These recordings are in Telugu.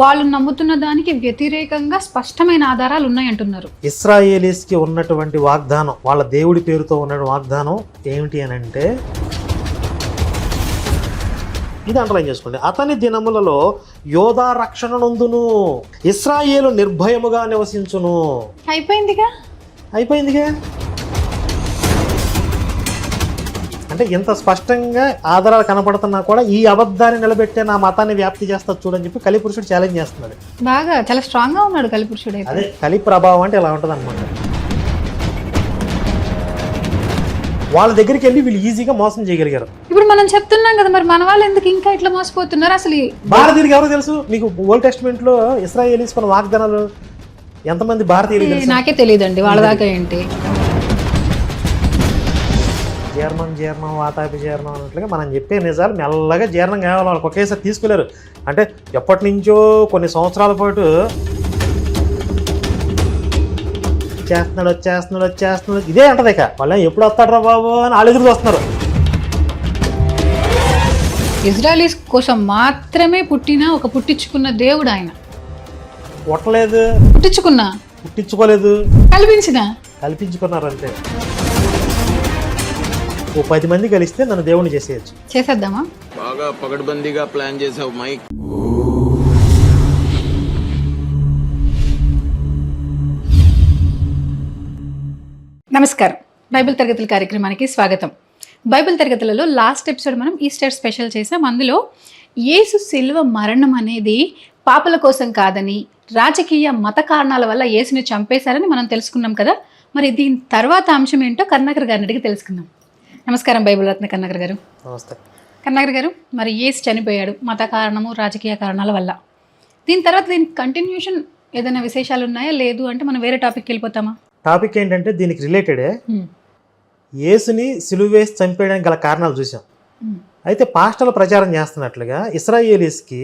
వాళ్ళు నమ్ముతున్న దానికి వ్యతిరేకంగా స్పష్టమైన ఆధారాలు ఉన్నాయంటున్నారు. ఇస్రాయేలీస్కి ఉన్నటువంటి వాగ్దానం వాళ్ళ దేవుడి పేరుతో ఉన్న వాగ్దానం ఏమిటి అని అంటే ఇది అండర్లైన్ చేసుకోండి. అతని దినములలో యోధా రక్షణ నందును ఇస్రాయేలు నిర్భయముగా నివసించును. అయిపోయిందిగా? అయిపోయిందిగా? అంటే ఇంత స్పష్టంగా ఆధారాలు కనపడుతున్నా కూడా ఈ అబద్ధాన్ని నిలబెట్టే నా మతాన్ని వ్యాప్తి చేస్తా చూడని చెప్పి కలిపురుషుడు ఛాలెంజ్ చేస్తున్నాడు. బాగా చాలా స్ట్రాంగ్గా ఉన్నాడు కలిపురుషుడు అదే కలి ప్రభావం అంటే ఇలా ఉంటుంది అనమాట వాళ్ళ దగ్గరికి వెళ్ళి వీళ్ళు ఈజీగా మోసం చేయగలిగారు. ఇప్పుడు మనం చెప్తున్నాం కదా మరి మన వాళ్ళు ఎందుకు ఇంకా ఇట్లా మోసపోతున్నారు? అసలు భారతీయులకు ఎవరో తెలుసు? మీకు ఓల్డ్ టెస్ట్మెంట్లో ఇస్రాయేలీస్ కొన్ని వాగ్దానాలు ఎంతమంది భారతీయులు నాకే తెలియదండి. వాళ్ళ దాకా ఏంటి? జీర్ణం జీర్ణం వాతాపి జీర్ణం అన్నట్లుగా మనం చెప్పే నిజాలు మెల్లగా జీర్ణం కావాలి. వాళ్ళకి ఒకేసారి తీసుకెళ్ళారు. అంటే ఎప్పటి నుంచో కొన్ని సంవత్సరాల పాటు చేస్తున్నాడు వచ్చేస్తున్నాడు వచ్చేస్తున్నాడు. ఇదే అంటది ఇక. వాళ్ళు ఎప్పుడు వస్తాడు రా బాబు అని వాళ్ళు ఎదురు వస్తున్నారు ఇజ్రాయలీస్ కోసం మాత్రమే పుట్టిన ఒక పుట్టించుకున్న దేవుడు ఆయన. కొట్టలేదు పుట్టించుకున్నా? పుట్టించుకోలేదు. కల్పించిన? కల్పించుకున్నారు అంతే ఓ పది మంది కలిస్తే నన్ను దేవుణ్ణి చేసేయచ్చు. చేసేద్దామా? బాగా పగడ్బందీగా ప్లాన్ చేసావు మైక్. నమస్కారం. బైబిల్ తరగతుల కార్యక్రమానికి స్వాగతం. బైబిల్ తరగతులలో లాస్ట్ ఎపిసోడ్ మనం ఈస్టర్ స్పెషల్ చేసాం. అందులో యేసు శిల్వ మరణం అనేది పాపల కోసం కాదని రాజకీయ మత కారణాల వల్ల యేసుని చంపేశారని మనం తెలుసుకున్నాం కదా. మరి దీని తర్వాత అంశం ఏంటో కర్ణాకర్ గారిని అడిగి తెలుసుకుందాం. నమస్కారం బైబిల్ రత్న కర్ణాకర్ గారు. నమస్తే. కర్ణాకర్ గారు మరి యేసు చనిపోయాడు మత కారణము రాజకీయ కారణాల వల్ల. దీని తర్వాత దీని కంటిన్యూషన్ ఏదైనా విశేషాలు ఉన్నాయా? లేదు అంటే మనం వేరే టాపిక్కి వెళ్ళిపోతామా? టాపిక్ ఏంటంటే దీనికి రిలేటెడే హ్మ్. యేసుని సిలువ వేసి చంపేయడానికి గల కారణాలు చూసాం. అయితే పాస్టర్లు ప్రచారం చేస్తున్నట్లుగా ఇస్రాయేలీస్కి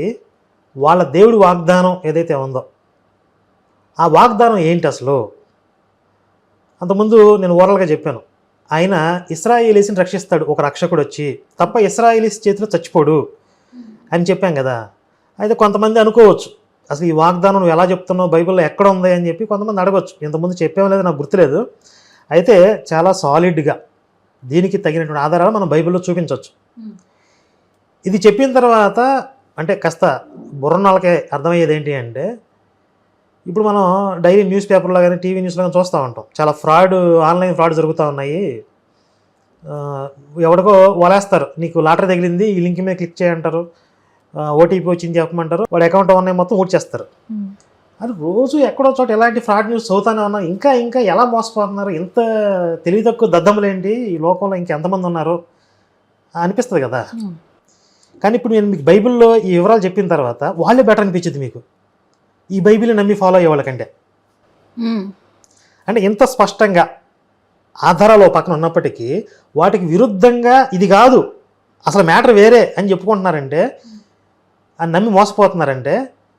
వాళ్ళ దేవుడి వాగ్దానం ఏదైతే ఉందో ఆ వాగ్దానం ఏంటి అసలు? అంతకుముందు నేను ఓరల్గా చెప్పాను. ఆయన ఇస్రాయేలీస్ని రక్షిస్తాడు ఒక రక్షకుడు వచ్చి. తప్ప ఇస్రాయేలీస్ చేతిలో చచ్చిపోడు అని చెప్పాం కదా. అయితే కొంతమంది అనుకోవచ్చు అసలు ఈ వాగ్దానం నువ్వు ఎలా చెప్తున్నావు బైబిల్లో ఎక్కడ ఉంది అని చెప్పి కొంతమంది అడగవచ్చు ఇంతకుముందు చెప్పామో లేదు నాకు గుర్తులేదు. అయితే చాలా సాలిడ్గా దీనికి తగినటువంటి ఆధారాలు మనం బైబిల్లో చూపించవచ్చు. ఇది చెప్పిన తర్వాత అంటే కాస్త బుర్రనాలకే అర్థమయ్యేది ఏంటి అంటే ఇప్పుడు మనం డైలీ న్యూస్ పేపర్లో కానీ టీవీ న్యూస్లో కానీ చూస్తూ ఉంటాం. చాలా ఫ్రాడ్ ఆన్లైన్ ఫ్రాడ్ జరుగుతూ ఉన్నాయి. ఆ, ఎవడికో వలేస్తారు. నీకు లాటరీ తగిలింది ఈ లింక్ మీద క్లిక్ చేయంటారు. ఓటీపీ వచ్చింది చెప్పమంటారు. వాడి అకౌంట్ ఉన్నాయి మొత్తం ఊడ్చేస్తారు. హ్మ్. అది రోజు ఎక్కడో చోట ఎలాంటి ఫ్రాడ్ న్యూస్ చదువుతానే ఉన్నా. ఇంకా ఇంకా ఎలా మోసపోతున్నారు? ఇంత తెలివి తక్కువ దద్దములేంటి ఈ లోకంలో ఇంకా ఎంతమంది ఉన్నారు? అనిపిస్తుంది కదా. కానీ ఇప్పుడు నేను మీకు బైబిల్లో ఈ వివరాలు చెప్పిన తర్వాత వాళ్ళే బెటర్ అనిపించింది మీకు. ఈ బైబిల్ని నమ్మి ఫాలో అయ్యే వాళ్ళకంటే. అంటే ఇంత స్పష్టంగా ఆధారాలు పక్కన ఉన్నప్పటికీ వాటికి విరుద్ధంగా ఇది కాదు అసలు మ్యాటర్ వేరే అని చెప్పుకుంటున్నారంటే అని నమ్మి మోసపోతున్నారంటే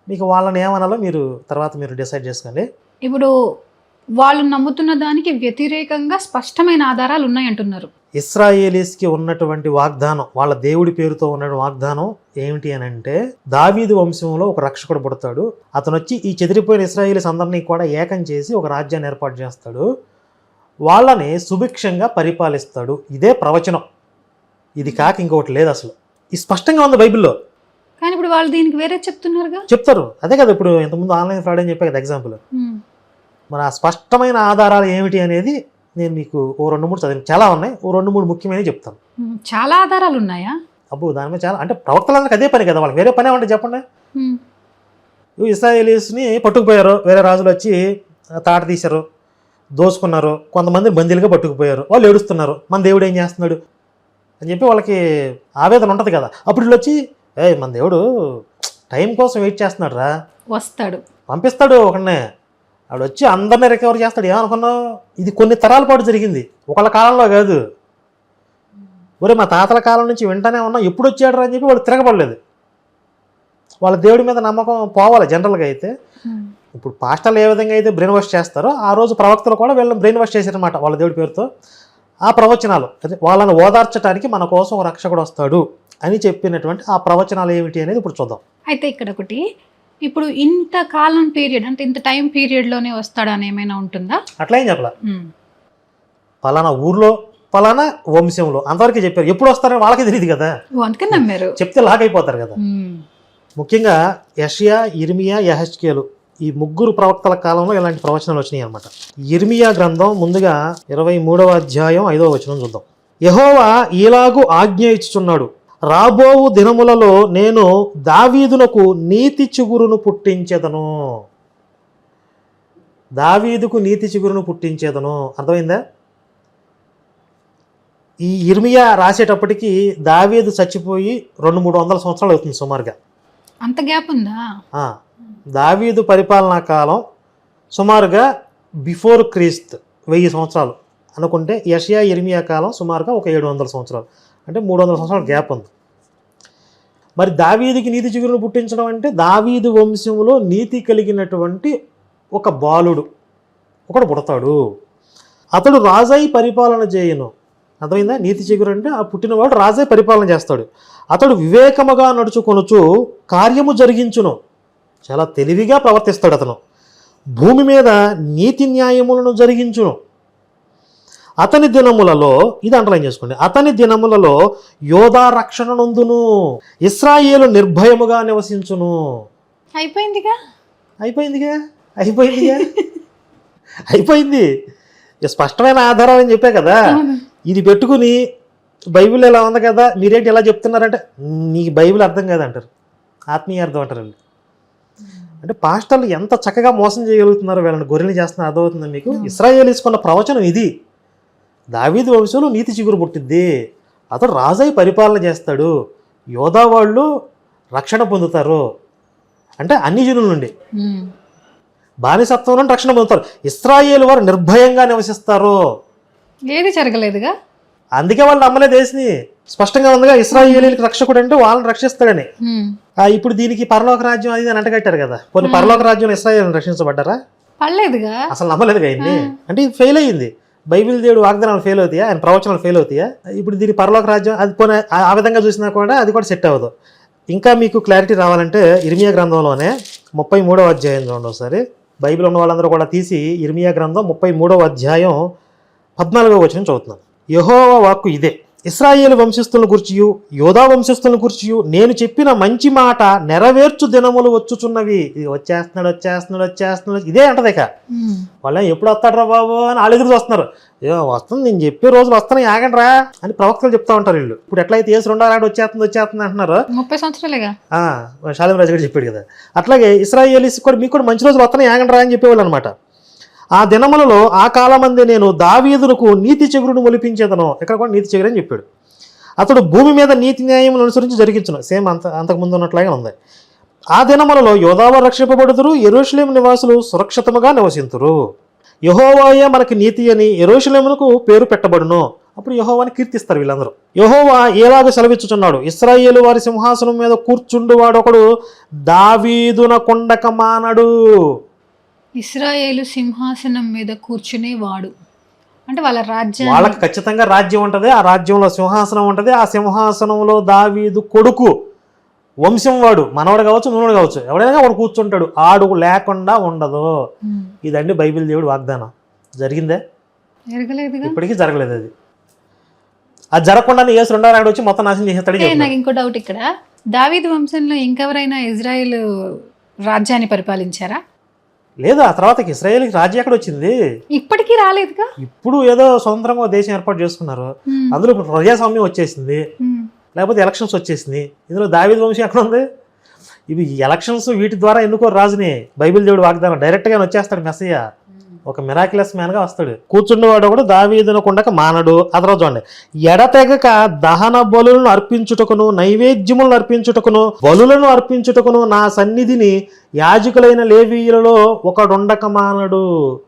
మీకు వాళ్ళని ఏమనాలో మీరు తర్వాత మీరు డిసైడ్ చేసుకోండి. ఇప్పుడు వాళ్ళు నమ్ముతున్న దానికి వ్యతిరేకంగా స్పష్టమైన ఆధారాలు ఉన్నాయంటున్నారు. ఇస్రాయేలీస్కి ఉన్నటువంటి వాగ్దానం వాళ్ళ దేవుడి పేరుతో ఉన్న వాగ్దానం ఏమిటి అని అంటే దావీదు వంశంలో ఒక రక్షకుడు పుడతాడు. అతను వచ్చి ఈ చెదిరిపోయిన ఇస్రాయేలీస్ అందరినీ కూడా ఏకం చేసి ఒక రాజ్యాన్ని ఏర్పాటు చేస్తాడు. వాళ్ళని సుభిక్షంగా పరిపాలిస్తాడు. ఇదే ప్రవచనం. ఇది కాక ఇంకొకటి లేదు అసలు. ఇది స్పష్టంగా ఉంది బైబిల్లో. కానీ ఇప్పుడు వాళ్ళు దీనికి వేరే చెప్తున్నారుగా? చెప్తారు. అదే కదా ఇప్పుడు ఇంతకుముందు ఆన్లైన్ ఫ్రాడ్ అని చెప్పే కదా ఎగ్జాంపుల్. ఆ స్పష్టమైన ఆధారాలు ఏమిటి అనేది నేను మీకు ఓ రెండు మూడు చదివి చాలా ఉన్నాయి. ఓ రెండు మూడు ముఖ్యమైనవి చెప్తాను. చాలా ఆధారాలు ఉన్నాయా? అబ్బో దాని మీద చాలా అంటే ప్రవక్తలందరికీ అదే పని కదా వాళ్ళకి. వేరే పని ఏమంటే చెప్పండి? ఇస్రాయేలీస్ని పట్టుకుపోయారు. వేరే రాజులు వచ్చి తాట తీశారు. దోసుకున్నారు కొంతమంది బందీలుగా పట్టుకుపోయారు. వాళ్ళు ఏడుస్తున్నారు. మన దేవుడు ఏం చేస్తున్నాడు? అని చెప్పి వాళ్ళకి ఆవేదన ఉంటుంది కదా. అప్పుడు వీళ్ళు వచ్చి ఏ మన దేవుడు టైం కోసం వెయిట్ చేస్తున్నాడు రా వస్తాడు. పంపిస్తాడు ఒకనే ఆవిడ వచ్చి అందరినీ రికవర్ చేస్తాడు. ఏమనుకున్నావు? ఇది కొన్ని తరాల పాటు జరిగింది. ఒకళ్ళ కాలంలో కాదు. ఒరే మా తాతల కాలం నుంచి వింటానే ఉన్నాం. ఎప్పుడు వచ్చాడు అని చెప్పి వాడు తిరగబడలేదు. వాళ్ళ దేవుడి మీద నమ్మకం పోవాలి జనరల్గా అయితే. ఇప్పుడు పాస్టర్లు ఏ విధంగా అయితే బ్రెయిన్ వాష్ చేస్తారో ఆ రోజు ప్రవక్తలు కూడా వీళ్ళని బ్రెయిన్ వాష్ చేశారనమాట వాళ్ళ దేవుడి పేరుతో. ఆ ప్రవచనాలు వాళ్ళని ఓదార్చడానికి మన కోసం ఒక రక్షకుడు వస్తాడు అని చెప్పినటువంటి ఆ ప్రవచనాలు ఏమిటి అనేది ఇప్పుడు చూద్దాం. అయితే ఇక్కడ ఒకటి ఇప్పుడు ఇంత కాలం పీరియడ్ అంటే ఇంత టైం పీరియడ్లోనే వస్తాడని ఏమైనా ఉంటుందా? అట్లా ఏం చెప్పాల. పలానా ఊర్లో పలానా వంశంలో అంతవరకు చెప్పారు ఎప్పుడు వస్తారని వాళ్ళకి తెలియదు కదా. అందుకని నమ్మారు. చెప్తే లాక్ అయిపోతారు కదా. ముఖ్యంగా యషియా ఇర్మియా యహెచ్కేలు ఈ ముగ్గురు ప్రవక్తల కాలంలో ఇలాంటి ప్రవచనాలు వచ్చినాయి అనమాట ఇర్మియా గ్రంథం ముందుగా ఇరవై మూడవ అధ్యాయం ఐదవ వచనం చూద్దాం. యహోవా ఈలాగు ఆజ్ఞ ఇచ్చుచున్నాడు. రాబోవు దినములలో నేను దావీదునకు నీతి చిగురును పుట్టించేదను. దావీదుకు నీతి చిగురును పుట్టించేదను. అర్థమైందా? ఈ ఇర్మియా రాసేటప్పటికి దావీదు చచ్చిపోయి రెండు మూడు వందల సంవత్సరాలు అవుతుంది సుమారుగా. అంత గ్యాప్ ఉందా? దావీదు పరిపాలనా కాలం సుమారుగా బిఫోర్ క్రీస్త్ వెయ్యి సంవత్సరాలు. అనుకుంటే యషియా ఇర్మియా కాలం సుమారుగా ఒక ఏడు వందల సంవత్సరాలు. అంటే మూడు వందల సంవత్సరాల గ్యాప్ ఉంది. మరి దావీదికి నీతి చిగురును పుట్టించడం అంటే దావీదు వంశంలో నీతి కలిగినటువంటి ఒక బాలుడు. ఒకడు పుడతాడు. అతడు రాజై పరిపాలన చేయను. అర్థమైందా? నీతి చిగురు అంటే ఆ పుట్టినవాడు రాజై పరిపాలన చేస్తాడు. అతడు వివేకముగా నడుచుకొనుచు కార్యము జరిగించును. చాలా తెలివిగా ప్రవర్తిస్తాడు అతను. భూమి మీద నీతి న్యాయములను జరిగించును. అతని దినములలో ఇది అంటలైన్ చేసుకోండి. అతని దినములలో యోధా రక్షణ నందును ఇస్రాయేలు నిర్భయముగా నివసించును. అయిపోయిందిగా? అయిపోయిందిగా? అయిపోయిందిగా? అయిపోయింది. స్పష్టమైన ఆధారం అని చెప్పా కదా. ఇది పెట్టుకుని బైబిల్ ఎలా ఉంది కదా? మీరేంటి ఎలా చెప్తున్నారంటే నీకు బైబిల్ అర్థం కాదంటారు. ఆత్మీయ అర్థం అంటారు వీళ్ళు. అంటే పాస్టర్లు ఎంత చక్కగా మోసం చేయగలుగుతున్నారో వీళ్ళని గొర్రెలు చేస్తున్నారు. అర్థమవుతుందా మీకు? ఇస్రాయేల్ ఇసుకున్న ప్రవచనం ఇది. దావీదు వంశంలో నీతి చిగురు పుట్టిద్ది. అతడు రాజై పరిపాలన చేస్తాడు. యోధా వాళ్ళు రక్షణ పొందుతారు. అంటే అన్ని జనుల నుండి. బానిసత్వం నుండి రక్షణ పొందుతారు. ఇస్రాయేల్ వారు నిర్భయంగా నివసిస్తారు. ఏది జరగలేదుగా? అందుకే వాళ్ళు నమ్మలేదు దేశని. స్పష్టంగా ఉందిగా ఇస్రాయేలీలకు రక్షకుడు అంటే వాళ్ళని రక్షిస్తాడని. ఇప్పుడు దీనికి పరలోక రాజ్యం అది అని అంటగట్టారు కదా. కొన్ని పరలోక రాజ్యం ఇస్రాయేల్ రక్షించబడ్డారా? అసలు నమ్మలేదు ఆయన్ని అంటే ఇది ఫెయిల్ అయ్యింది బైబిల్ దేవుడు వాగ్దానాలు ఫెయిల్ అవుతాయా? ఆయన ప్రవచనాలు ఫెయిల్ అవుతాయా? ఇప్పుడు దీని పరలోక రాజ్యం అది పోనీ ఆ- విధంగా చూసినా కూడా అది కూడా సెట్ అవ్వదు. ఇంకా మీకు క్లారిటీ రావాలంటే ఇర్మియా గ్రంథంలోనే ముప్పై మూడవ అధ్యాయం చూడండి ఒకసారి. బైబిల్ ఉన్న వాళ్ళందరూ కూడా తీసి ఇర్మియా గ్రంథం ముప్పై మూడవ అధ్యాయం పద్నాలుగవ వచనం చదువుతున్నాను. యహోవ వాక్కు ఇదే. ఇస్రాయేల్ వంశస్థులను గుర్చియు యోధా వంశస్థులను గుర్చియు నేను చెప్పిన మంచి మాట నెరవేర్చు దినములు వచ్చుచున్నవి. ఇది వచ్చేస్తున్నాడు వచ్చేస్తున్నాడు వచ్చేస్తున్నాడు. ఇదే అంటది ఇక. వాళ్ళు ఎప్పుడు వస్తాడరా బాబు అని వాళ్ళు ఎదురు చూస్తున్నారు. ఏ వస్తుంది నేను చెప్పే రోజులు వస్తాను ఆగండి రా అని ప్రవక్తలు చెప్తా ఉంటారు వీళ్ళు. ఇప్పుడు ఎట్లయితే ఏసు రెండో రాడు వచ్చేస్తుంది వచ్చేస్తుంది అంటున్నారు. ముప్పై సంవత్సరాలేగా ఆ, షాలిం రాజు గారు చెప్పాడు కదా. అట్లాగే ఇస్రాయేలీస్ కూడా మీకు కూడా మంచి రోజులు వస్తాయి ఆగండి రా అని చెప్పేవాళ్ళు అనమాట ఆ దినములలో ఆ కాలమంది నేను దావీదులకు నీతి చెగురును మొలిపించేదను. ఇక్కడ కూడా నీతి చెగురు అని చెప్పాడు. అతడు భూమి మీద నీతి న్యాయములను అనుసరించి జరిగించను. సేమ్ అంత అంతకుముందు ఉన్నట్లాగే ఉంది. ఆ దినములలో యోధావ రక్షింపబడుదురు ఎరుషలేం నివాసులు సురక్షితముగా నివసింతురు. యహోవాయే మనకి నీతి అని ఎరోషులేమునకు పేరు పెట్టబడును. అప్పుడు యహోవాని కీర్తిస్తారు వీళ్ళందరూ. యహోవా ఏలాగ సెలవిచ్చుచున్నాడు. ఇస్రాయేలు వారి సింహాసనం మీద కూర్చుండువాడు ఒకడు దావీదున కొండక మానడు. ఇస్రాయేలు సింహాసనం మీద కూర్చునే వాడు. అంటే వాళ్ళ రాజ్యాన్ని వాళ్ళకి ఖచ్చితంగా రాజ్యం ఉంటుంది ఆ రాజ్యంలో సింహాసనం ఉంటుంది ఆ సింహాసనంలో దావీదు కొడుకు వంశం వాడు మనవాడు కావచ్చు మనవాడు కావచ్చు ఎవడైనా వాడు కూర్చుంటాడు ఆడు లేకుండా ఉండదు. ఇదండి బైబిల్ దేవుడు వాగ్దానం. జరిగిందే? ఇప్పటికీ జరగలేదు అది. అది జరగకుండానే ఏసు రెండో రాడు వచ్చి మొత్తం నాశనం చేసేస్తాడు నాకు ఇంకో డౌట్ ఇక్కడ. దావీదు వంశంలో ఇంకెవరైనా ఇజ్రాయెల్ రాజ్యాన్ని పరిపాలించారా? లేదు ఆ తర్వాత ఇస్రాయేల్కి రాజ్యం ఎక్కడ వచ్చింది? ఇప్పటికీ రాలేదుగా? ఇప్పుడు ఏదో స్వతంత్రంగా దేశం ఏర్పాటు చేసుకున్నారు. అందులో ఇప్పుడు ప్రజాస్వామ్యం వచ్చేసింది. లేకపోతే ఎలక్షన్స్ వచ్చేసింది ఇందులో దావీదు వంశం ఎక్కడ ఉంది? ఇవి ఎలక్షన్స్ వీటి ద్వారా ఎన్నుకో రాజుని? బైబిల్ దేవుడు వాగ్దానం డైరెక్ట్గా వచ్చేస్తాడు మెస్సయ్య. ఒక మిరాకిలస్ మ్యాన్గా వస్తాడు. కూర్చుండేవాడు కూడా దావీదునకుండక మానడు. ఆ తర్వాత చూడండి. ఎడతెగక దహన బలులను అర్పించుటకును నైవేద్యములను అర్పించుటకును బలులను అర్పించుటకును నా సన్నిధిని యాజకులైన లేవీయులలో ఒకడుండక మానడు.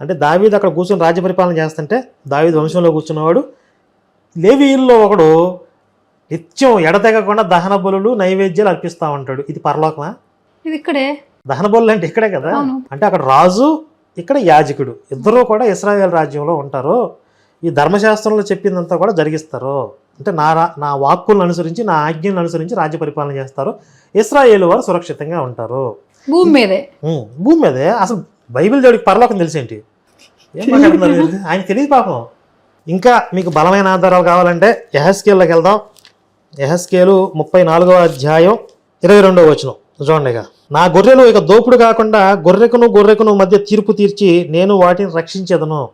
అంటే దావీదు అక్కడ కూర్చొని రాజ్య పరిపాలన చేస్తుంటే దావీదు వంశంలో కూర్చున్నవాడు లేవీయుల్లో ఒకడు నిత్యం ఎడతెగకుండా దహన బలులు నైవేద్యాలు అర్పిస్తా ఉంటాడు. ఇది పరలోకమా? ఇది ఇక్కడే. దహన బలులు అంటే ఇక్కడే కదా? అంటే అక్కడ రాజు ఇక్కడ యాజకుడు. ఇద్దరూ కూడా ఇస్రాయేల్ రాజ్యంలో ఉంటారు. ఈ ధర్మశాస్త్రంలో చెప్పిందంతా కూడా జరిగిస్తారు. అంటే నా రా నా వాక్కులను అనుసరించి నా ఆజ్ఞలను అనుసరించి రాజ్య పరిపాలన చేస్తారు. ఇస్రాయేల్ వారు సురక్షితంగా ఉంటారు. భూమి మీదే. భూమి మీదే. అసలు బైబిల్ దేవుడికి పరలోకం తెలిసేంటి? ఏం మాట్లాడుతున్నారు వీళ్ళు? ఆయన తెలియదు పాపం. ఇంకా మీకు బలమైన ఆధారాలు కావాలంటే ఎహస్కేల్లోకి వెళ్దాం. ఎహస్కేలు ముప్పై నాలుగవ అధ్యాయం ఇరవై రెండవ వచనం. చూడండి ఇక. నా గొర్రెలు ఇక దోపుడు కాకుండా గొర్రెకును గొర్రెకును మధ్య తీర్పు తీర్చి నేను వాటిని రక్షించేదను.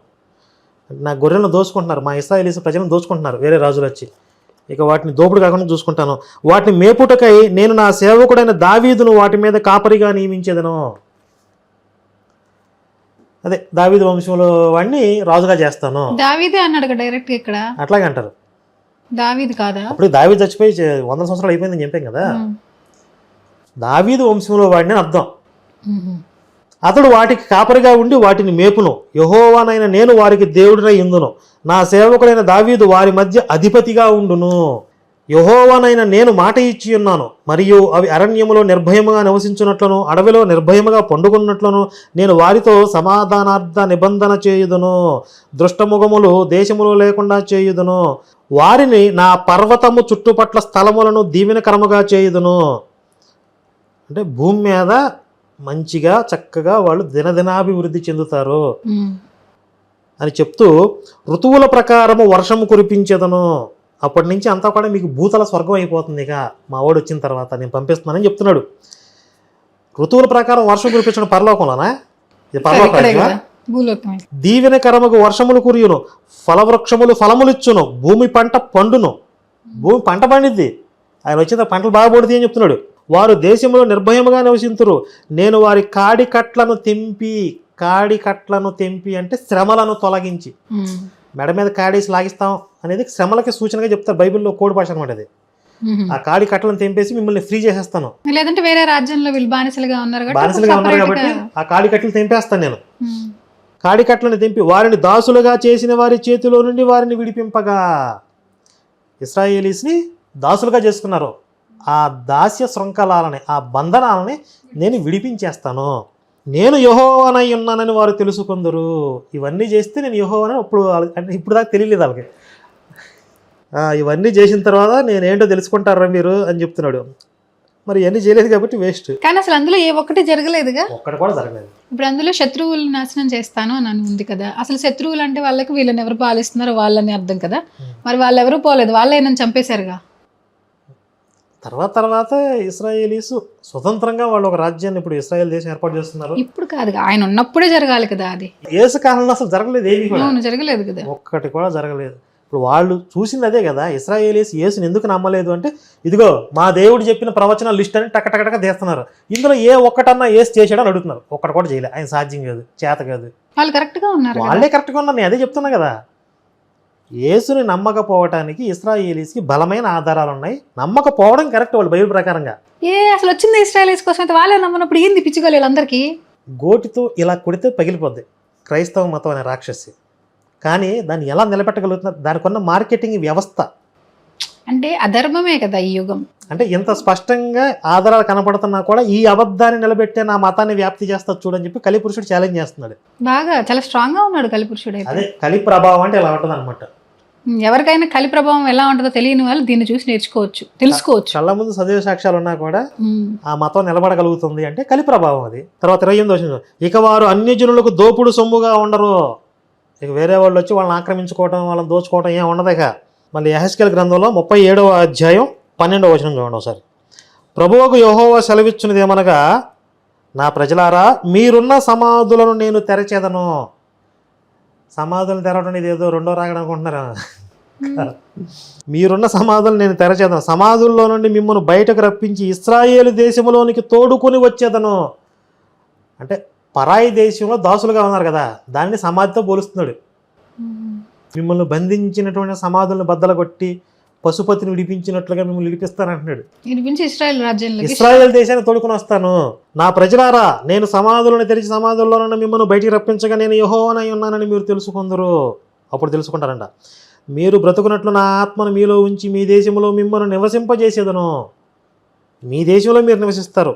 నా గొర్రెలను దోచుకుంటున్నారు. మా ఇస్రాయేలీస్ ప్రజలను దోచుకుంటున్నారు. వేరే రాజులు వచ్చి. ఇక వాటిని దోపుడు కాకుండా చూసుకుంటాను. వాటిని మేపుటకై నేను నా సేవకుడైన దావీదును వాటి మీద కాపరిగా నియమించేదను. అదే దావీదు వంశంలో వాడిని రాజుగా చేస్తాను. దావీదే అన్నాడు డైరెక్ట్ ఇక్కడ. అట్లాగే అంటారు. దావీది కాదా? అప్పుడు దావీదు చచ్చిపోయి వందల సంవత్సరాలు అయిపోయిందని చెప్పాం కదా. దావీదు వంశంలో వాడిని అర్థం. అతడు వాటికి కాపరిగా ఉండి వాటిని మేపును. యహోవానైన నేను వారికి దేవుడినై ఇందును. నా సేవకుడైన దావీదు వారి మధ్య అధిపతిగా ఉండును. యహోవానైన నేను మాట ఇచ్చి ఉన్నాను. మరియు అవి అరణ్యములో నిర్భయముగా నివసించున్నట్లను అడవిలో నిర్భయముగా పండుకున్నట్లను నేను వారితో సమాధానార్థ నిబంధన చేయుదును. దృష్టముఖములు దేశములో లేకుండా చేయుదును. వారిని నా పర్వతము చుట్టుపట్ల స్థలములను దీవెనకరముగా చేయుదును. అంటే భూమి మీద మంచిగా చక్కగా వాళ్ళు దినదినాభివృద్ధి చెందుతారు. అని చెప్తూ ఋతువుల ప్రకారము వర్షము కురిపించేదను. అప్పటి నుంచి అంతా కూడా మీకు భూతల స్వర్గం అయిపోతుంది ఇక. మా వాడు వచ్చిన తర్వాత నేను పంపిస్తున్నానని చెప్తున్నాడు. ఋతువుల ప్రకారం వర్షం కురిపించడం పరలోకంలోనా? ఇది పరలోక భూలోకమే దీవెనకరముకు వర్షములు కురియును. ఫలవృక్షములు ఫలములిచ్చును భూమి పంట పండును. భూమి పంట పండిద్ది. ఆయన వచ్చిన పంటలు బాగా పడుతాయి అని చెప్తున్నాడు. వారు దేశంలో నిర్భయముగా నివసింతురు. నేను వారి కాడి కట్లను తెంపి కాడి కట్లను తెంపి అంటే శ్రమలను తొలగించి. మెడ మీద కాడేసి లాగిస్తాం అనేది శ్రమలకి సూచనగా చెప్తారు బైబిల్లో కోడి భాష అనమాట అది. ఆ కాడి కట్లను తెంపేసి మిమ్మల్ని ఫ్రీ చేసేస్తాను. లేదంటే వేరే రాజ్యంలో వీళ్ళు బానిసలుగా ఉన్నారు కాబట్టి బానిసలుగా ఉన్నారు separate కాబట్టి గా- ఆ కాడి కట్టలు తెంపేస్తాను నేను. ఉమ్. కాడికట్లను తెంపి వారిని దాసులుగా చేసిన వారి చేతిలో నుండి వారిని విడిపింపగా. ఇస్రాయేలీస్ని దాసులుగా చేసుకున్నారు. ఆ దాస్య శృంఖలాలని ఆ బంధనాలని నేను విడిపించేస్తాను. నేను యహోవనై ఉన్నానని వారు తెలుసుకుందరు. ఇవన్నీ చేస్తే నేను యహోవనని ఇప్పుడు వాళ్ళకి- అంటే ఇప్పుడు దాకా తెలియలేదు వాళ్ళకి. ఆ, ఇవన్నీ చేసిన తర్వాత నేనేంటో తెలుసుకుంటారా మీరు అని చెప్తున్నాడు. మరి ఇవన్నీ చేయలేదు కాబట్టి వేస్ట్ కానీ అసలు అందులో ఏ ఒక్కటి జరగలేదుగా? ఒక్కటి కూడా జరగలేదు. ఇప్పుడు అందులో శత్రువులు నాశనం చేస్తాను అని అని ఉంది కదా. అసలు శత్రువులు అంటే వాళ్ళకి వీళ్ళని ఎవరు పాలిస్తున్నారో వాళ్ళని అర్థం కదా. మరి వాళ్ళు ఎవరు పోలేదు వాళ్ళే నన్ను చంపేశారుగా. తర్వాత తర్వాత ఇస్రాయేలీస్ స్వతంత్రంగా వాళ్ళు ఒక రాజ్యాన్ని ఇప్పుడు ఇస్రాయేల్ దేశం ఏర్పాటు చేస్తున్నారు. ఇప్పుడు కాదుగా ఆయన ఉన్నప్పుడే జరగాలి కదా అది. ఏసు కాలంలో అసలు జరగలేదు ఏమీ జరగలేదు కదా. ఒక్కటి కూడా జరగలేదు. ఇప్పుడు వాళ్ళు చూసింది అదే కదా ఇస్రాయేలీస్ యేసుని ఎందుకు నమ్మలేదు అంటే ఇదిగో మా దేవుడు చెప్పిన ప్రవచన లిస్ట్ అని టక టక టక తీస్తున్నారు. ఇందులో ఏ ఒక్కటన్నా ఏసు చేశాడని అడుగుతున్నారు. ఒక్కటి కూడా చేయలే. ఆయన సాధ్యం కాదు చేత కాదు. వాళ్ళు కరెక్ట్గా ఉన్నారు కదా వాళ్ళే కరెక్ట్గా ఉన్నారు. నేను అదే చెప్తున్నా కదా. యేసుని నమ్మకపోవటానికి ఇస్రాయేలీస్కి బలమైన ఆధారాలు ఉన్నాయి. నమ్మకపోవడం కరెక్ట్ వాళ్ళు బైబిల్ ప్రకారంగా. ఏ అసలు వచ్చింది ఇస్రాయలీస్ కోసం అయితే వాళ్ళే నమ్మనప్పుడు ఏంది పిచ్చుకోలేదు వీళ్ళందరికీ గోటితో ఇలా కొడితే పగిలిపోద్ది. క్రైస్తవ మతం అనే రాక్షసి. కానీ దాన్ని ఎలా నిలబెట్టగలుగుతున్నారు? దానికి ఉన్న మార్కెటింగ్ వ్యవస్థ. అంటే అధర్మమే కదా ఈ యుగం. అంటే ఇంత స్పష్టంగా ఆధారాలు కనపడుతున్నా కూడా ఈ అబద్ధాన్ని నిలబెట్టే నా మతాన్ని వ్యాప్తి చేస్తా చూడని చెప్పి కలిపురుషుడు ఛాలెంజ్ చేస్తున్నాడు. బాగా చాలా స్ట్రాంగ్గా ఉన్నాడు కలిపురుషుడు అదే కలి ప్రభావం అంటే ఇలా ఉంటుంది అనమాట ఎవరికైనా కలి ప్రభావం ఎలా ఉంటుందో తెలియని వాళ్ళు దీన్ని చూసి నేర్చుకోవచ్చు తెలుసుకోవచ్చు. కళ్ళ ముందు సజీవ సాక్ష్యాలు ఉన్నా కూడా ఆ మతం నిలబడగలుగుతుంది అంటే కలి ప్రభావం అది. తర్వాత ఇరవై ఎనిమిది వచ్చిన ఇక వారు అన్యజనులకు దోపుడు సొమ్ముగా ఉండరు. ఇక వేరే వాళ్ళు వచ్చి వాళ్ళని ఆక్రమించుకోవడం వాళ్ళని దోచుకోవడం ఏం ఉండదు ఇక. మళ్ళీ యహస్కేల్ గ్రంథంలో ముప్పై ఏడవ అధ్యాయం పన్నెండవ వచనం చూడండి ఒకసారి. ప్రభువుకు యహోవా సెలవిచ్చినది ఏమనగా నా ప్రజలారా మీరున్న సమాధులను నేను తెరచేదను. సమాధులను తెరవడం ఇది ఏదో రెండో రాగడం అనుకుంటున్నారా? మీరున్న సమాధులు నేను తెరచేదను. సమాధుల్లో నుండి మిమ్మల్ని బయటకు రప్పించి ఇస్రాయేలు దేశంలోనికి తోడుకొని వచ్చేదను. అంటే పరాయి దేశంలో దాసులుగా ఉన్నారు కదా దాన్ని సమాధితో పోలుస్తున్నాడు. ఉమ్, మిమ్మల్ని బంధించినటువంటి సమాధులను బద్దలు కొట్టి పశుపతిని విడిపించినట్లుగా మిమ్మల్ని విడిపిస్తానంటున్నాడు. ఇస్రాయల్ ఇస్రాయేల్ దేశాన్ని తోడుకొని వస్తాను. నా ప్రజలారా నేను సమాధులను తెరిచి సమాధుల్లో మిమ్మల్ని బయటికి రప్పించగా నేను యహోవనై ఉన్నానని మీరు తెలుసుకుందరు. అప్పుడు తెలుసుకుంటారంట. మీరు బ్రతుకున్నట్లు నా ఆత్మను మీలో ఉంచి మీ దేశంలో మిమ్మల్ని నివసింపజేసేదను. మీ దేశంలో మీరు నివసిస్తారు.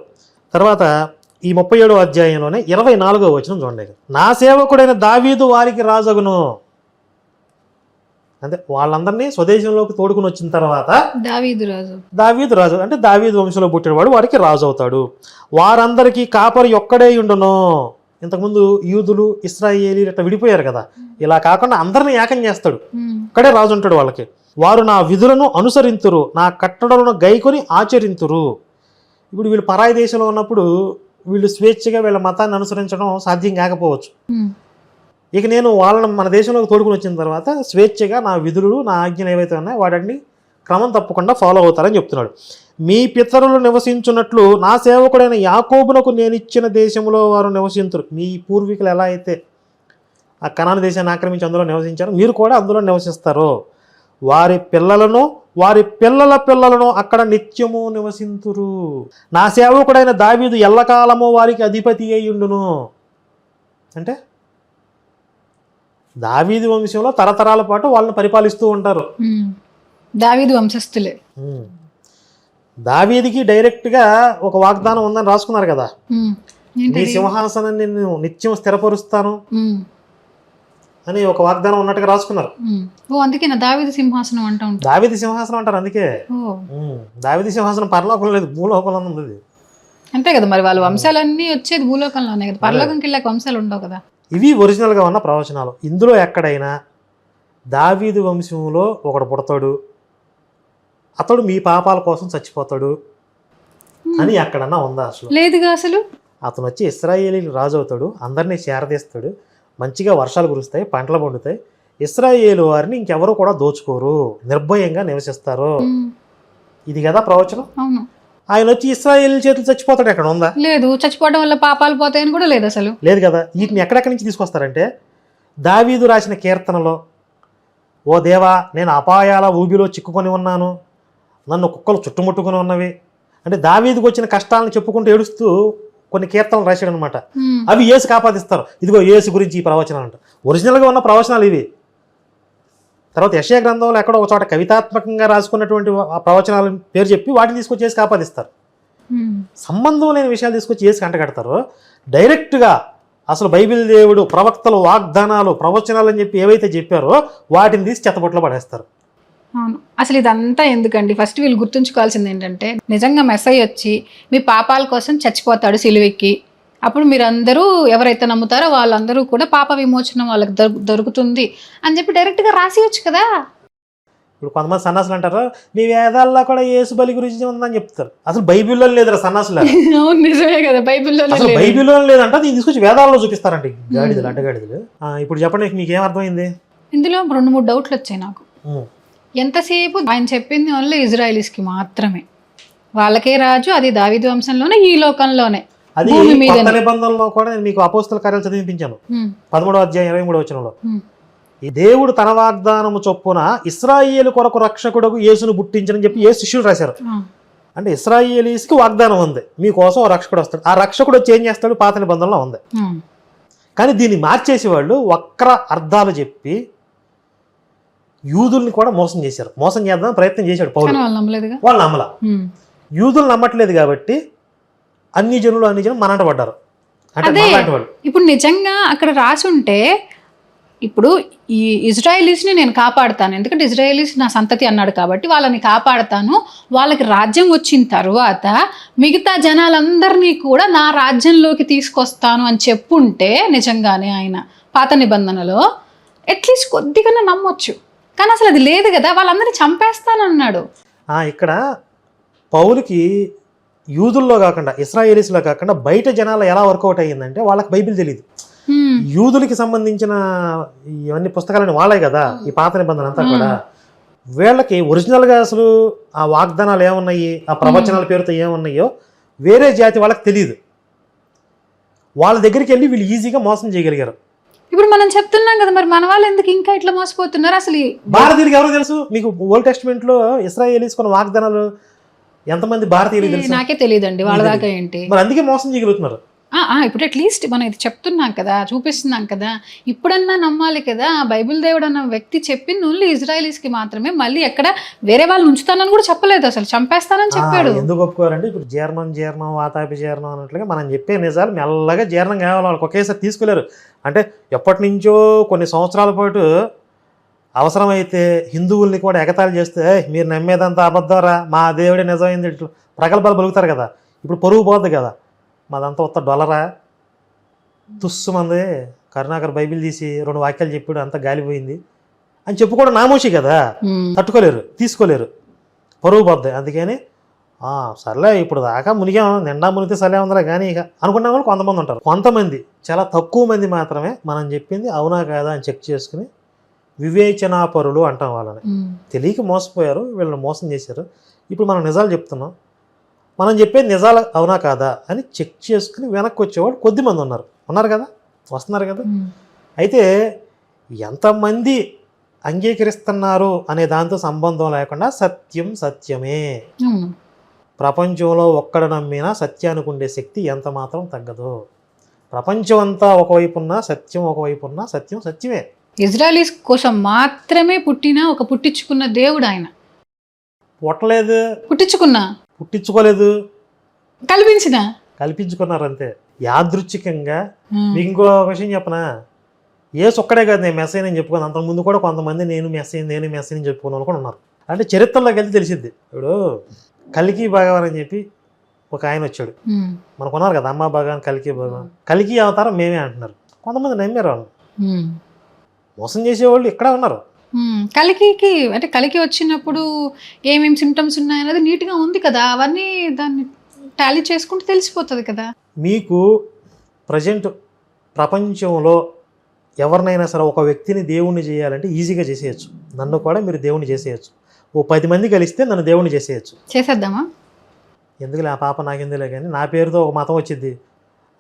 తర్వాత ఈ ముప్పై ఏడో అధ్యాయంలోనే ఇరవై నాలుగో వచనం చూడండి. నా సేవకుడైన దావీదు వారికి రాజగును. అంటే వాళ్ళందరినీ స్వదేశంలోకి తోడుకుని వచ్చిన తర్వాత దావీదు రాజు. దావీదు రాజు అంటే దావీదు వంశంలో పుట్టినవాడు వారికి రాజు అవుతాడు. వారందరికీ కాపరి ఒక్కడే ఉండును. ఇంతకుముందు యూదులు ఇస్రాయేలీ ఇట్లా విడిపోయారు కదా. ఇలా కాకుండా అందరిని ఏకం చేస్తాడు. ఒక్కడే రాజు ఉంటాడు వాళ్ళకి. వారు నా విధులను అనుసరింతురు నా కట్టడలను గైకొని ఆచరింతురు. ఇప్పుడు వీళ్ళు పరాయి దేశంలో ఉన్నప్పుడు వీళ్ళు స్వేచ్ఛగా వీళ్ళ మతాన్ని అనుసరించడం సాధ్యం కాకపోవచ్చు. ఇక నేను వాళ్ళని మన దేశంలోకి తోడుకుని వచ్చిన తర్వాత స్వేచ్ఛగా నా విధులు నా ఆజ్ఞలు ఏవైతే ఉన్నాయో వాటిని క్రమం తప్పకుండా ఫాలో అవుతారని చెప్తున్నాడు. మీ పితరులు నివసించున్నట్లు నా సేవకుడైన యాకోబునకు నేను ఇచ్చిన దేశంలో వారు నివసించరు మీ పూర్వీకులు ఎలా అయితే ఆ కణాన దేశాన్ని ఆక్రమించి అందులో నివసించారో మీరు కూడా అందులో నివసిస్తారు. వారి పిల్లలను వారి పిల్లల పిల్లలను అక్కడ నిత్యము నివసింతురు. నా సేవకుడైన దావీదు ఎల్లకాలము వారికి అధిపతి అయ్యుండును అంటే దావీదు వంశంలో తరతరాల పాటు వాళ్ళని పరిపాలిస్తూ ఉంటారు. దావీదు వంశస్థులే. దావీదికి డైరెక్ట్గా ఒక వాగ్దానం ఉందని రాసుకున్నారు కదా నీ? సింహాసనాన్ని నేను నిత్యం స్థిరపరుస్తాను అని ఒక వాగ్దానం ఉన్నట్టుగా రాసుకున్నారు. ఓ అందుకే దావీదు సింహాసనం అంటా దావీది సింహాసనం అంటారు అందుకే. దావీది సింహాసనం పరలోకం లేదు భూలోకంలో ఉంది. అంతే కదా మరి వాళ్ళ వంశాలన్నీ వచ్చేది భూలోకంలోనే కదా పరలోకంకి వెళ్ళాక వంశాలు ఉండవు కదా ఇవి ఒరిజినల్గా ఉన్న ప్రవచనాలు. ఇందులో ఎక్కడైనా దావీదు వంశంలో ఒకడు పుడతాడు. అతడు మీ పాపాల కోసం చచ్చిపోతాడు అని ఎక్కడన్నా ఉందా అసలు? లేదుగా అసలు? అతను వచ్చి ఇస్రాయేలీ రాజు అవుతాడు అందరినీ చేరదీస్తాడు మంచిగా వర్షాలు కురుస్తాయి పంటలు పండుతాయి. ఇస్రాయేలు వారిని ఇంకెవరు కూడా దోచుకోరు నిర్భయంగా నివసిస్తారు. ఇది కదా ప్రవచనం? ఆయన వచ్చి ఇస్రాయేల్ చేతులు చచ్చిపోతాడు ఎక్కడ ఉందా? లేదు చచ్చిపోవడం వల్ల పాపాలు పోతాయని కూడా లేదు అసలు. లేదు కదా. వీటిని ఎక్కడెక్కడి నుంచి తీసుకొస్తారంటే దావీదు రాసిన కీర్తనలో ఓ దేవా నేను అపాయాల ఊబిలో చిక్కుకొని ఉన్నాను. నన్ను కుక్కలు చుట్టుముట్టుకొని ఉన్నవి. అంటే దావీదుకు వచ్చిన కష్టాలను చెప్పుకుంటూ ఏడుస్తూ కొన్ని కీర్తనలు రాశాడు అనమాట అవి ఏసు కాపాదిస్తారు. ఇదిగో ఏసు గురించి ఈ ప్రవచనాలు అంట ఒరిజినల్గా ఉన్న ప్రవచనాలు ఇవి. తర్వాత యశయ గ్రంథంలో ఎక్కడో ఒక చోట కవితాత్మకంగా రాసుకున్నటువంటి ప్రవచనాల పేరు చెప్పి వాటిని తీసుకొచ్చి ఏసు కాపాదిస్తారు. సంబంధం లేని విషయాలు తీసుకొచ్చి ఏసు కంటగడతారు డైరెక్ట్గా అసలు బైబిల్ దేవుడు ప్రవక్తలు వాగ్దానాలు ప్రవచనాలు అని చెప్పి ఏవైతే చెప్పారో వాటిని తీసి చెత్తబొట్లో పడేస్తారు. అవును. అసలు ఇదంతా ఎందుకండి? ఫస్ట్ వీళ్ళు గుర్తుంచుకోవాల్సింది ఏంటంటే నిజంగా మెస్సై వచ్చి మీ పాపాల కోసం చచ్చిపోతాడు సిలువెక్కి. అప్పుడు మీరందరూ ఎవరైతే నమ్ముతారో వాళ్ళందరూ కూడా పాప విమోచనం వాళ్ళకి దొరు- దొరుకుతుంది అని చెప్పి డైరెక్ట్గా రాసియొచ్చు కదా. ఇప్పుడు కొంతమంది సన్నాసులు అంటారు మీ వేదాల్లో కూడా యేసు బలి గురించి ఉందని చెప్తారు. అసలు బైబిల్లో లేదురా సన్నాసులు. నిజమే కదా బైబిల్లోనే అసలు లేదు. బైబిల్లో లేదంట దీన్ని తీసుకొచ్చి వేదాల్లో చూపిస్తారండి. గాడిదలు అడ్డగాడిదలు. ఇప్పుడు చెప్పండి మీకు ఏం అర్థమైంది? ఇందులో రెండు మూడు డౌట్లు వచ్చాయి నాకు. ఎంతసేపు ఆయన చెప్పింది ఓన్లీ ఇజ్రాయలీస్కి మాత్రమే. వాళ్ళకే రాజు అది దావిది వంశంలోనే ఈ లోకంలోనే. అది. కొత్త నిబంధనలో కూడా నేను మీకు అపోస్తల కార్యాలు చదివించాను ఉమ్, పదమూడో అధ్యాయం ఇరవై మూడో వచనంలో. ఈ దేవుడు తన వాగ్దానము చొప్పున ఇస్రాయేలు కొరకు రక్షకుడకు యేసును పుట్టించని చెప్పి ఏ శిష్యులు రాశారు? అంటే ఇస్రాయేలీస్కి వాగ్దానం ఉంది. మీకోసం రక్షకుడు వస్తాడు. ఆ రక్షకుడు వచ్చి ఏం చేస్తాడు? పాత నిబంధనలో ఉంది. కానీ దీన్ని మార్చేసి వాళ్ళు వక్ర అర్థాలు చెప్పి యూదుల్ని కూడా మోసం చేశారు. మోసం చేద్దాం ప్రయత్నం చేశాడు పౌరులు వాళ్ళు నమ్మల. యూదులు నమ్మట్లేదు కాబట్టి అన్ని జనులు అన్ని జనులు మనంట పడ్డారు అంటే అదే. ఇప్పుడు నిజంగా అక్కడ రాసుంటే ఇప్పుడు ఈ ఇజ్రాయలీస్ని నేను కాపాడుతాను. ఎందుకంటే ఇజ్రాయలీస్ నా సంతతి అన్నాడు కాబట్టి వాళ్ళని కాపాడుతాను. వాళ్ళకి రాజ్యం వచ్చిన తర్వాత మిగతా జనాలందరినీ కూడా నా రాజ్యంలోకి తీసుకొస్తాను అని చెప్పుంటే నిజంగానే ఆయన పాత నిబంధనలో అట్లీస్ట్ కొద్దిగా నమ్మొచ్చు. కానీ అసలు అది లేదు కదా వాళ్ళందరినీ చంపేస్తానన్నాడు. ఇక్కడ పౌలుకి యూదుల్లో కాకుండా ఇస్రాయేలీస్లో కాకుండా బయట జనాలు ఎలా వర్కౌట్ అయ్యిందంటే వాళ్ళకి బైబిల్ తెలియదు యూదులకి సంబంధించిన ఇవన్నీ పుస్తకాలని వాళ్ళే కదా ఈ పాత నిబంధన అంతా కూడా వీళ్ళకి ఒరిజినల్గా అసలు ఆ వాగ్దానాలు ఏమున్నాయి ఆ ప్రవచనాల పేరుతో ఏమున్నాయో వేరే జాతి వాళ్ళకి తెలియదు వాళ్ళ దగ్గరికి వెళ్ళి వీళ్ళు ఈజీగా మోసం చేయగలిగారు. ఇప్పుడు మనం చెప్తున్నాం కదా మరి మన వాళ్ళు ఎందుకు ఇంకా ఇట్లా మోసపోతున్నారు? అసలు భారతీయులకి ఎవరు తెలుసు మీకు ఓల్డ్ టెస్ట్మెంట్లో ఇస్రాయేలీస్ కొన్ని వాగ్దానాలు ఎంతమంది భారతీయులకు తెలుసు? నాకే తెలియదండి వాళ్ళ దాకా ఏంటి? మరి అందుకే మోసం చేయగలుగుతున్నారు. ఇప్పుడు అట్లీస్ట్ మనం ఇది చెప్తున్నాం కదా చూపిస్తున్నాం కదా ఇప్పుడన్నా నమ్మాలి కదా బైబిల్ దేవుడు అన్న వ్యక్తి చెప్పింది ఓన్లీ ఇజ్రాయలీస్కి మాత్రమే మళ్ళీ ఎక్కడ వేరే వాళ్ళు ఉంచుతానని కూడా చెప్పలేదు అసలు చంపేస్తానని చెప్పాడు. ఎందుకు ఒప్పుకోరంటే ఇప్పుడు జీర్ణం జీర్ణం వాతాపి జీర్ణం అన్నట్లుగా మనం చెప్పే నిజాలు మెల్లగా జీర్ణం కావాలి వాళ్ళకి ఒకేసారి తీసుకెళ్ళారు. అంటే ఎప్పటి నుంచో కొన్ని సంవత్సరాల పాటు అవసరమైతే హిందువుల్ని కూడా ఎగతాళి చేస్తే "ఏయ్, మీరు నమ్మేదంతా అబద్ధారా? మా దేవుడే నిజమైంది ఇట్లా ప్రగల్భాలు పలుకుతారు కదా. ఇప్పుడు పొరుగు పోద్ది కదా. మాదంతా ఉత్త డొలరా? తుస్సు మంది. కరుణాకర్ బైబిల్ తీసి రెండు వాక్యాలు చెప్పాడు అంతా గాలిపోయింది. అని చెప్పుకోవడం నామోషి కదా. తట్టుకోలేరు తీసుకోలేరు. పరువు పోద్ది. అందుకని "ఆ, సర్లే ఇప్పుడు దాకా మునిగాం. నిండా మునిగితే సర్లే ఉందిరా కానీ ఇక అనుకున్న వాళ్ళు కొంతమంది ఉంటారు. కొంతమంది చాలా తక్కువ మంది మాత్రమే మనం చెప్పింది అవునా కాదా అని చెక్ చేసుకుని వివేచనాపరులు అంటాం వాళ్ళని. తెలియక మోసపోయారు వీళ్ళని మోసం చేశారు. ఇప్పుడు మనం నిజాలు చెప్తున్నాం. మనం చెప్పేది నిజాలు అవునా కాదా అని చెక్ చేసుకుని వెనక్కి వచ్చేవాళ్ళు కొద్దిమంది ఉన్నారు. ఉన్నారు కదా? వస్తున్నారు కదా? అయితే ఎంతమంది అంగీకరిస్తున్నారు అనే దాంతో సంబంధం లేకుండా సత్యం సత్యమే. ప్రపంచంలో ఒక్కడ నమ్మినా సత్యానికి ఉండే శక్తి ఎంత మాత్రం తగ్గదు. ప్రపంచం అంతా ఒకవైపు ఉన్నా సత్యం ఒకవైపు ఉన్నా సత్యం సత్యమే. ఇజ్రాయలీస్ కోసం మాత్రమే పుట్టిన ఒక పుట్టించుకున్న దేవుడు ఆయన. పుట్టలేదు. పుట్టించుకున్న? పుట్టించుకోలేదు. కల్పించిన? కల్పించుకున్నారు అంతే యాదృచ్ఛికంగా ఇంకో విషయం చెప్పనా? ఏసు ఒక్కడే కాదు నేను మెస్సైన్ అని చెప్పుకున్నాను. అంతకుముందు కూడా కొంతమంది నేను మెస్సైన్ నేను మెస్సైన్ అని చెప్పుకున్న వాళ్ళు కూడా ఉన్నారు. అంటే చరిత్రలోకి వెళ్తే తెలిసిద్ది. ఇప్పుడు కలికి భగవాన్ అని చెప్పి ఒక ఆయన వచ్చాడు. ఉమ్, మనకు ఉన్నారు కదా అమ్మ భగవాన్ కలికి భగవాన్. కలికి అవతారం మేమే అంటున్నారు. కొంతమంది నమ్మారు వాళ్ళు. మోసం చేసేవాళ్ళు ఇక్కడ ఉన్నారు. మ్మ్. కలికికి అంటే కలికి వచ్చినప్పుడు ఏమేమి సిమ్టమ్స్ ఉన్నాయన్నది నీట్గా ఉంది కదా. అవన్నీ దాన్ని టాలీ చేసుకుంటే తెలిసిపోతుంది కదా. మీకు ప్రజెంట్ ప్రపంచంలో ఎవరినైనా సరే ఒక వ్యక్తిని దేవుణ్ణి చేయాలంటే ఈజీగా చేసేయచ్చు. నన్ను కూడా మీరు దేవుణ్ణి చేసేయచ్చు. ఓ పది మంది కలిస్తే నన్ను దేవుణ్ణి చేసేయచ్చు. చేసేద్దామా? ఎందుకులే ఆ పాప నాకెందులే కానీ నా పేరుతో ఒక మతం వచ్చింది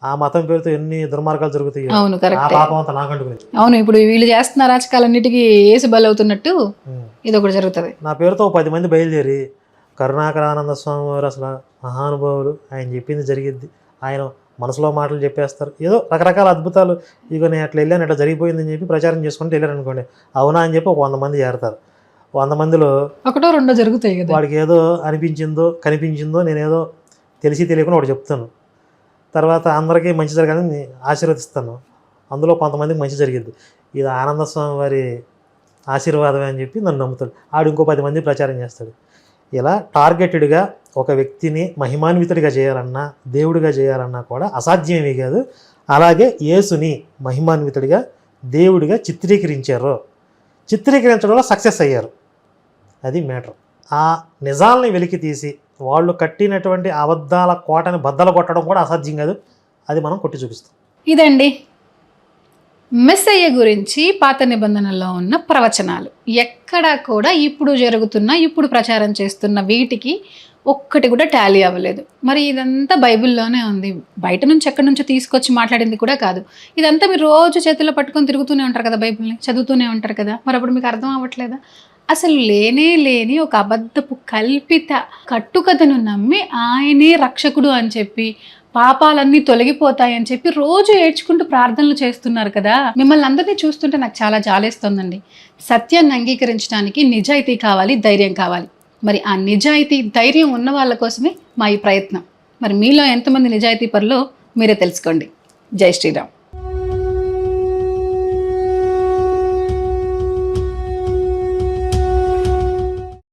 ఆ మతం పేరుతో ఎన్ని దుర్మార్గాలు జరుగుతాయి. అవును ఆ కరెక్ట్. పాపం అంతా నాకంటుకునేది అవును ఇప్పుడు వీళ్ళు చేస్తున్న రాజకాలన్నిటికీ ఏసు బలవుతున్నట్టు ఉం. ఇది ఒకటి జరుగుతుంది. నా పేరుతో పది మంది బయలుదేరి కరుణాకర ఆనంద స్వామి వారు అసలు మహానుభావులు ఆయన చెప్పింది జరిగిద్ది. ఆయన మనసులో మాటలు చెప్పేస్తారు. ఏదో రకరకాల అద్భుతాలు. ఇక నేను అట్లా వెళ్ళాను అట్లా జరిగిపోయిందని చెప్పి ప్రచారం చేసుకుంటూ వెళ్ళారు అనుకోండి. అవునా అని చెప్పి ఒక వంద మంది చేరతారు. వంద మందిలో ఒకటో రెండో జరుగుతాయి కదా. వాడికి ఏదో అనిపించిందో కనిపించిందో నేనేదో తెలిసి తెలియకుండా ఒకటి చెప్తాను. తర్వాత అందరికీ మంచి జరగాలని ఆశీర్వదిస్తాను. అందులో కొంతమందికి మంచి జరిగింది. ఇది ఆనంద స్వామి వారి ఆశీర్వాదమే అని చెప్పి నన్ను నమ్ముతాడు. ఆడు ఇంకో పది మంది ప్రచారం చేస్తాడు. ఇలా టార్గెటెడ్గా ఒక వ్యక్తిని మహిమాన్వితుడిగా చేయాలన్నా దేవుడిగా చేయాలన్నా కూడా అసాధ్యమేమీ కాదు. అలాగే యేసుని మహిమాన్వితుడిగా దేవుడిగా చిత్రీకరించారు. చిత్రీకరించడంలో సక్సెస్ అయ్యారు. అది మ్యాటర్. ఆ నిజాలని వెలికి తీసి వాళ్ళు కట్టినటువంటి అబద్ధాల కోటని బద్దలు కొట్టడం కూడా అసాధ్యం కాదు. అది మనం కొట్టి చూపిస్తాం. ఇదండి. అయ్యే గురించి పాత నిబంధనల్లో ఉన్న ప్రవచనాలు. ఎక్కడా కూడా ఇప్పుడు జరుగుతున్న ఇప్పుడు ప్రచారం చేస్తున్న వీటికి ఒక్కటి కూడా టాలీ అవ్వలేదు. మరి ఇదంతా బైబిల్లోనే ఉంది. బయట నుంచి ఎక్కడి నుంచో తీసుకొచ్చి మాట్లాడింది కూడా కాదు. ఇదంతా మీరు రోజు చేతిలో పట్టుకొని తిరుగుతూనే ఉంటారు కదా బైబిల్ని? చదువుతూనే ఉంటారు కదా? మరి అప్పుడు మీకు అర్థం అవ్వట్లేదా? అసలు లేనే లేని ఒక అబద్ధపు కల్పిత కట్టుకథను నమ్మి ఆయనే రక్షకుడు అని చెప్పి పాపాలన్నీ తొలగిపోతాయని చెప్పి రోజు ఏడ్చుకుంటూ ప్రార్థనలు చేస్తున్నారు కదా. మిమ్మల్ని అందరినీ చూస్తుంటే నాకు చాలా జాలేస్తుందండి. సత్యాన్ని అంగీకరించడానికి నిజాయితీ కావాలి ధైర్యం కావాలి. మరి ఆ నిజాయితీ ధైర్యం ఉన్న వాళ్ళ కోసమే మా ఈ ప్రయత్నం. మరి మీలో ఎంతమంది నిజాయితీ పరులో మీరే తెలుసుకోండి. జై శ్రీరామ్.